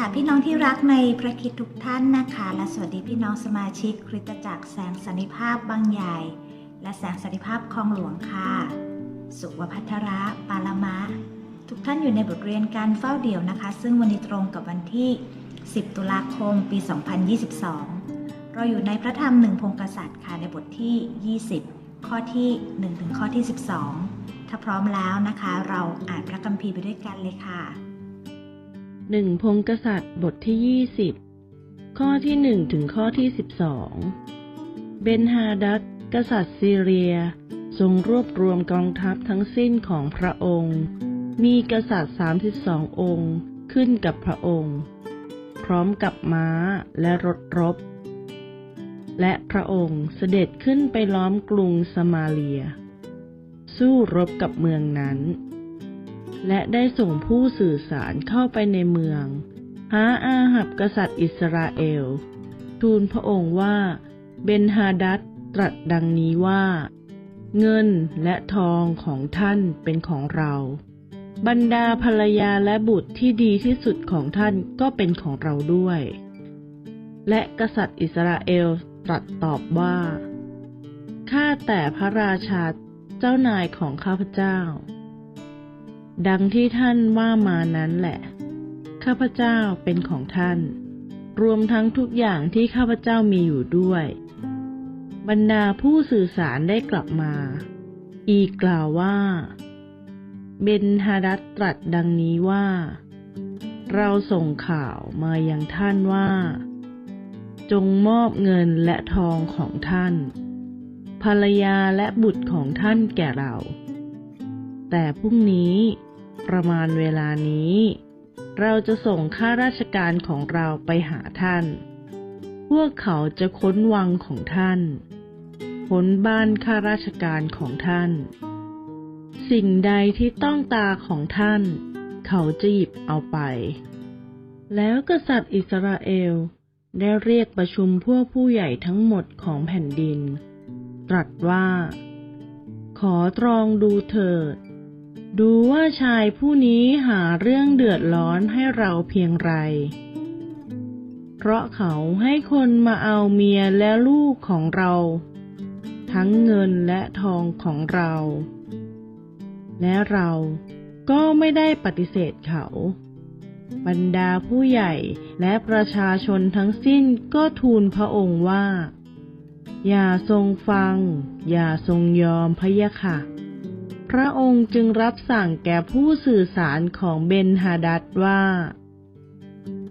ค่ะพี่น้องที่รักในพระคิดทุกท่านนะคะ และสวัสดีพี่น้องสมาชิกคริสตจักรแสงสันนิภาพบางใหญ่ และแสงสันนิภาพคลองหลวงค่ะ สุวพัทระปาลมะ ทุกท่านอยู่ในบทเรียนการเฝ้าเดี่ยวนะคะ ซึ่งวันนี้ตรงกับวันที่ 10 ตุลาคม ปี 2022 เราอยู่ในพระธรรมหนึ่งพงกษัตริย์ค่ะในบทที่ 20 ข้อที่ 1 ถึงข้อที่ 12 ถ้าพร้อมแล้วนะคะ เราอ่านพระคัมภีร์ไปด้วยกันเลยค่ะ หนึ่งพงกษัตริย์บทที่20ข้อที่1ถึงข้อที่12เบนฮาดัดกษัตริย์ซีเรีย ทรงรวบรวมกองทัพทั้งสิ้นของพระองค์ มีกษัตริย์ 32 องค์ขึ้นกับพระองค์ พร้อมกับม้าและรถรบ และพระองค์เสด็จขึ้นไปล้อมกรุงสมาเลีย สู้รบกับเมืองนั้น และได้ส่งผู้สื่อสารเข้าไปในเมือง หาอาหับกษัตริย์อิสราเอล ทูลพระองค์ว่า เบนฮาดัดตรัสดังนี้ว่า เงินและทองของท่านเป็นของเรา บรรดาภรรยาและบุตรที่ดีที่สุดของท่านก็เป็นของเราด้วย และกษัตริย์อิสราเอลตรัสตอบว่าข้าแต่พระราชาเจ้านายของข้าพเจ้า ดังที่ท่านว่ามานั้นแหละ ข้าพเจ้าเป็นของท่าน รวมทั้งทุกอย่างที่ข้าพเจ้ามีอยู่ด้วย บรรดาผู้สื่อสารได้กลับมา อีกกล่าวว่า เบนฮาดัตตรัสดังนี้ว่า เราส่งข่าวมายังท่านว่า จงมอบเงินและทองของท่าน ภรรยาและบุตรของท่านแก่เราแต่พรุ่งนี้ ประมาณเวลานี้ เราจะส่งข้าราชการของเราไปหาท่าน พวกเขาจะค้นวังของท่าน ค้นบ้านข้าราชการของท่าน สิ่งใดที่ต้องตาของท่าน เขาจะหยิบเอาไป แล้วกษัตริย์อิสราเอลได้เรียกประชุมพวกผู้ใหญ่ทั้งหมดของแผ่นดิน ตรัสว่า ขอตรองดูเถิด ดูว่าชายผู้นี้หาเรื่องเดือดร้อนให้เราเพียงไร เพราะเขาให้คนมาเอาเมียและลูกของเรา ทั้งเงินและทองของเรา และเราก็ไม่ได้ปฏิเสธเขา บรรดาผู้ใหญ่และประชาชนทั้งสิ้นก็ทูลพระองค์ว่า อย่าทรงฟัง อย่าทรงยอมพะยะค่ะ พระองค์จึงรับสั่งแก่ผู้สื่อสารของเบนฮาดัดว่า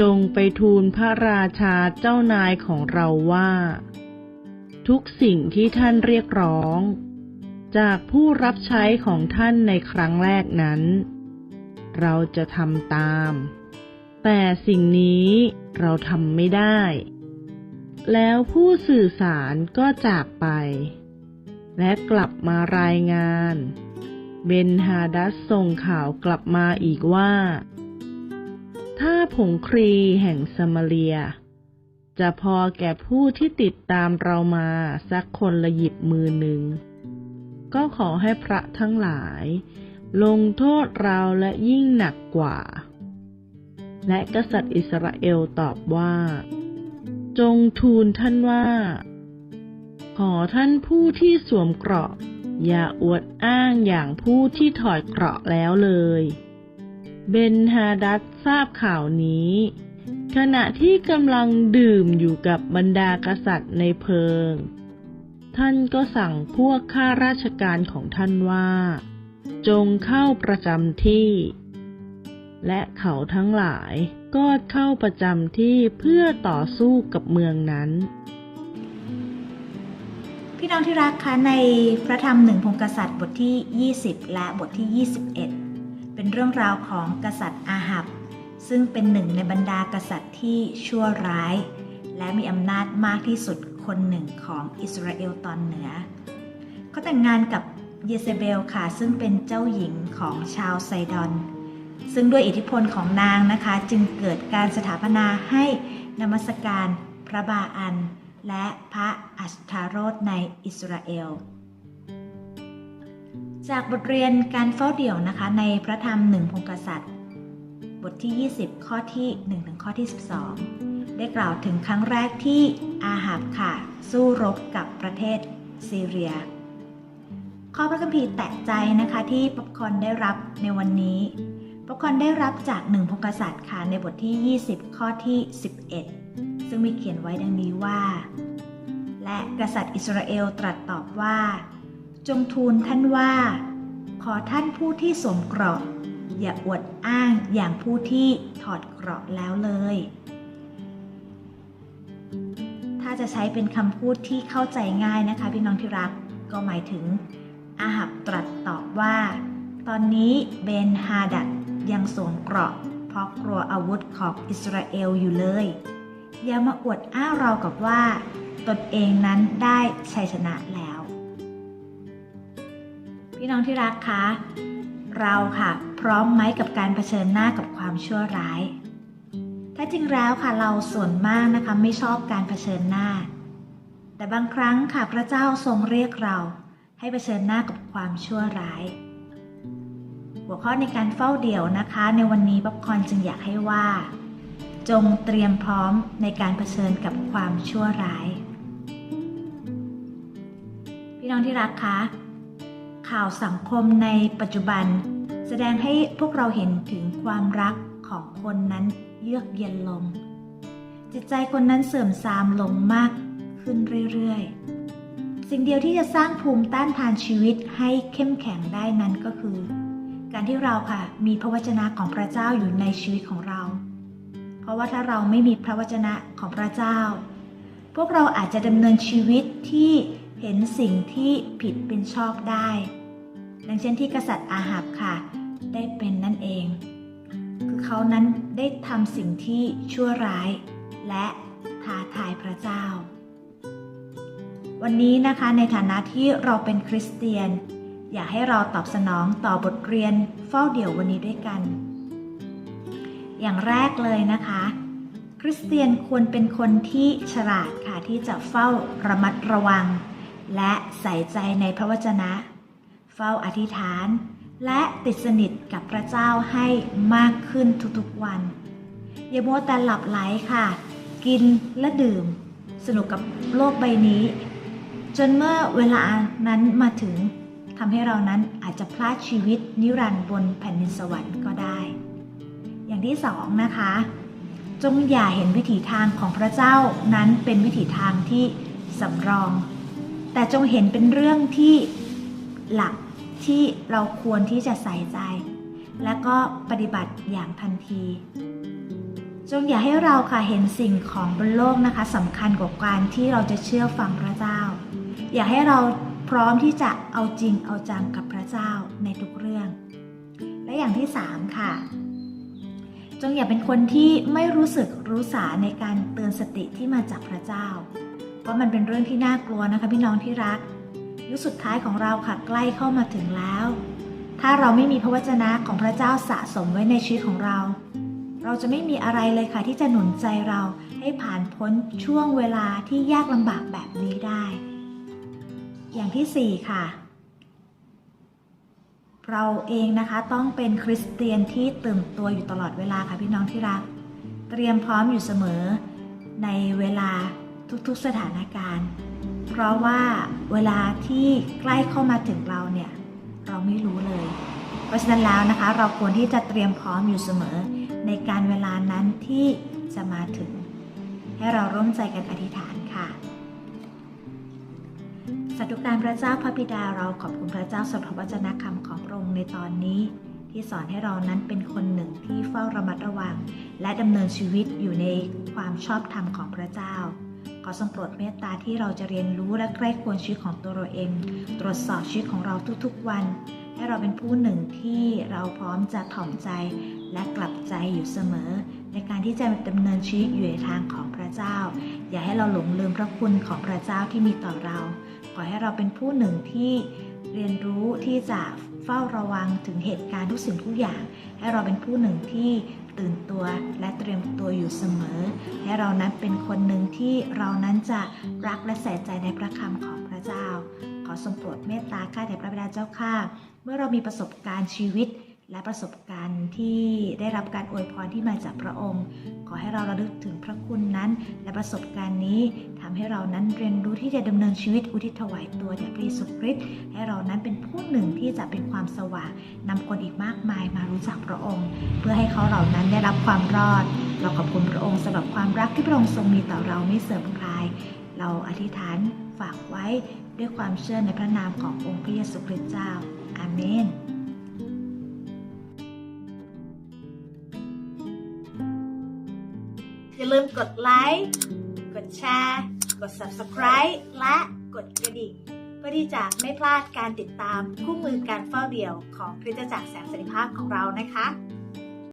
จงไปทูลพระราชาเจ้านายของเราว่า ทุกสิ่งที่ท่านเรียกร้อง จากผู้รับใช้ของท่านในครั้งแรกนั้น เราจะทำตาม แต่สิ่งนี้เราทำไม่ได้ แล้วผู้สื่อสารก็จากไปและกลับมารายงาน เบนฮาดัสส่งข่าวกลับมาอีกว่า ถ้าผงครีแห่งสมาเลีย จะพอแก่ผู้ที่ติดตามเรามาสักคนละหยิบมือหนึ่ง ก็ขอให้พระทั้งหลาย ลงโทษเราและยิ่งหนักกว่า และกษัตริย์อิสราเอลตอบว่า จงทูลท่านว่า ขอท่านผู้ที่สวมเกราะ อย่าอวดอ้างอย่างผู้ที่ถอดเกราะแล้วเลย เบนฮาดัดทราบข่าวนี้ ขณะที่กำลังดื่มอยู่กับบรรดากษัตริย์ในเพิง ท่านก็สั่งพวกข้าราชการของท่านว่า จงเข้าประจำที่ และเขาทั้งหลายก็เข้าประจำที่เพื่อต่อสู้กับเมืองนั้น พี่น้องที่รักคะในพระธรรมหนึ่งพงกษัตริย์บทที่ 20 และบทที่ 21 เป็นเรื่องราวของกษัตริย์อาหับ ซึ่งเป็นหนึ่งในบรรดากษัตริย์ที่ชั่วร้าย และมีอำนาจมากที่สุดคนหนึ่งของอิสราเอลตอนเหนือ เขาแต่งงานกับเยเซเบลค่ะ ซึ่งเป็นเจ้าหญิงของชาวไซดอน ซึ่งด้วยอิทธิพลของนางนะคะ จึงเกิดการสถาปนาให้นมัสการพระบาอัน และพระอัสทารธในอิสราเอล จากบทเรียนการเฝ้าเดี่ยวนะคะในพระธรรมหนึ่งพงกษัตริย์ บทที่ 20 ข้อที่1ถึงข้อที่ 12 ได้กล่าวถึงครั้งแรกที่อาหับค่ะ สู้รบกับประเทศซีเรีย ข้อพระคัมภีร์แตะใจนะคะที่ป๊อปคอนได้รับในวันนี้ป๊อปคอนได้รับจากหนึ่งพงกษัตริย์ค่ะในบทที่ 20 ข้อที่ 11 ซึ่งมีเขียนไว้ดังนี้ว่า และกษัตริย์อิสราเอลตรัสตอบว่า จงทูลท่านว่า ขอท่านผู้ที่สวมเกราะ อย่าอวดอ้างอย่างผู้ที่ถอดเกราะแล้วเลย ถ้าจะใช้เป็นคำพูดที่เข้าใจง่ายนะคะพี่น้องที่รักก็หมายถึงอาหับตรัสตอบว่า ตอนนี้เบนฮาดัดยังสวมเกราะ เพราะกลัวอาวุธของอิสราเอลอยู่เลย อย่ามาอวดอ้างเรากับว่า ตนเองนั้นได้ชัยชนะแล้ว พี่น้องที่รักคะเราค่ะ พร้อมไหมกับการเผชิญหน้ากับความชั่วร้ายถ้าจริงแล้วค่ะเราส่วนมากนะคะไม่ชอบการเผชิญหน้า แต่บางครั้งค่ะพระเจ้าทรงเรียกเราให้เผชิญหน้ากับความชั่วร้าย หัวข้อในการเฝ้าเดี่ยวนะคะ ในวันนี้ป๊อปคอนจึงอยากให้ว่า จงเตรียมพร้อมในการเผชิญกับความชั่วร้าย พี่น้องที่รักคะข่าวสังคมในปัจจุบัน แสดงให้พวกเราเห็นถึงความรักของคนนั้นเยือกเย็นลง จิตใจคนนั้นเสื่อมทรามลงมากขึ้นเรื่อยๆ สิ่งเดียวที่จะสร้างภูมิต้านทานชีวิตให้เข้มแข็งได้นั้นก็คือ การที่เราค่ะมีพระวจนะของพระเจ้าอยู่ในชีวิตของเรา เพราะว่าถ้าเราไม่มีพระวจนะของพระเจ้า พวกเราอาจจะดำเนินชีวิตที่เห็นสิ่งที่ผิดเป็นชอบได้ ดังเช่นที่กษัตริย์อาหับค่ะ ได้เป็นนั่นเอง คือเขานั้นได้ทำสิ่งที่ชั่วร้าย และท้าทายพระเจ้า วันนี้นะคะในฐานะที่เราเป็นคริสเตียน อยากให้เราตอบสนองต่อบทเรียนเฝ้าเดี่ยววันนี้ด้วยกัน อย่างแรกเลยนะคะ คริสเตียนควรเป็นคนที่ฉลาดค่ะที่จะเฝ้าระมัดระวัง และใส่ใจในพระวจนะ เฝ้าอธิษฐาน และติดสนิทกับพระเจ้าให้มากขึ้นทุกๆวัน อย่ามัวแต่หลับไหลค่ะ กินและดื่ม สนุกกับโลกใบนี้ จนเมื่อเวลานั้นมาถึงทำให้เรานั้นอาจจะพลาดชีวิตนิรันดร์บนแผ่นดินสวรรค์ก็ได้ อย่างที่สองนะคะ จงอย่าเห็นวิถีทางของพระเจ้านั้นเป็นวิถีทางที่สำรอง แต่จงเห็นเป็นเรื่องที่หลักที่เราควรที่จะใส่ใจ และก็ปฏิบัติอย่างทันที จงอย่าให้เราค่ะเห็นสิ่งของบนโลกนะคะสำคัญกว่าการที่เราจะเชื่อฟังพระเจ้า อยากให้เราพร้อมที่จะเอาจริงเอาจังกับพระเจ้าในทุกเรื่อง และอย่างที่สามค่ะ จงอย่าเป็นคนที่ไม่รู้สึกรู้สาในการเตือนสติที่มาจากพระเจ้า เพราะมันเป็นเรื่องที่น่ากลัวนะคะพี่น้องที่รัก ยุคสุดท้ายของเราค่ะใกล้เข้ามาถึงแล้ว ถ้าเราไม่มีพระวจนะของพระเจ้าสะสมไว้ในชีวิตของเรา เราจะไม่มีอะไรเลยค่ะที่จะหนุนใจเราให้ผ่านพ้นช่วงเวลาที่ยากลำบากแบบนี้ได้ อย่างที่สี่ค่ะ เราเองนะคะต้องเป็นคริสเตียนที่ตื่นตัวอยู่ตลอดเวลาค่ะพี่น้องที่รัก เตรียมพร้อมอยู่เสมอในเวลาทุกๆสถานการณ์ เพราะว่าเวลาที่ใกล้เข้ามาถึงเราเนี่ยเราไม่รู้เลย เพราะฉะนั้นแล้วนะคะ เราควรที่จะเตรียมพร้อมอยู่เสมอ ในการเวลานั้นที่จะมาถึง ให้เราร่วมใจกันอธิษฐานค่ะ สัตว์การพระเจ้าพระบิดาเราขอบคุณพระเจ้าสำหรับพวจนะคำของพระองค์ในตอนนี้ ที่สอนให้เรานั้นเป็นคนหนึ่งที่เฝ้าระมัดระวัง และดำเนินชีวิตอยู่ในความชอบธรรมของพระเจ้า ขอทรงโปรดเมตตาที่เราจะเรียนรู้และใกล้ควรชีวิตของตัวเราเอง ตรวจสอบชีวิตของเราทุกๆวัน ให้เราเป็นผู้หนึ่งที่เราพร้อมจะถ่อมใจ และกลับใจอยู่เสมอ ในการที่จะดำเนินชีวิตอยู่ในทางของพระเจ้า อย่าให้เราหลงลืมพระคุณของพระเจ้าที่มีต่อเรา ขอให้เราเป็นผู้หนึ่งที่เรียนรู้ที่จะเฝ้าระวังถึงเหตุการณ์ทุกสิ่งทุกอย่าง ให้เราเป็นผู้หนึ่งที่ตื่นตัวและเตรียมตัวอยู่เสมอ ให้เรานั้นเป็นคนหนึ่งที่เรานั้นจะรักและใส่ใจในพระคำของพระเจ้า ขอทรงโปรดเมตตาข้าแต่พระบิดาเจ้าข้าเมื่อเรามีประสบการณ์ชีวิตและประสบการณ์ที่ได้รับการอวยพรที่มาจากพระองค์ ขอให้เราระลึกถึงพระคุณนั้น และประสบการณ์นี้ ทำให้เรานั้นเรียนรู้ที่จะดำเนินชีวิตอุทิศถวายตัวแด่พระเยซูคริสต์ให้เรานั้นเป็นผู้หนึ่งที่จะเป็นความสว่างนำคนอีกมากมายมารู้จักพระองค์ เพื่อให้เขาเหล่านั้นได้รับความรอด เราขอบคุณพระองค์สำหรับความรักที่พระองค์ทรงมีต่อเราไม่เสื่อมคลาย เราอธิษฐานฝากไว้ด้วยความเชื่อในพระนามขององค์พระเยซูคริสต์เจ้า อาเมนอย่าลืมกดไลค์ แชร์ กด subscribe และกดกระดิ่ง เพื่อที่จะไม่พลาดการติดตามคู่มือการเฝ้าเดี่ยวของคริสตจักรแสงสันติภาพของเรานะคะ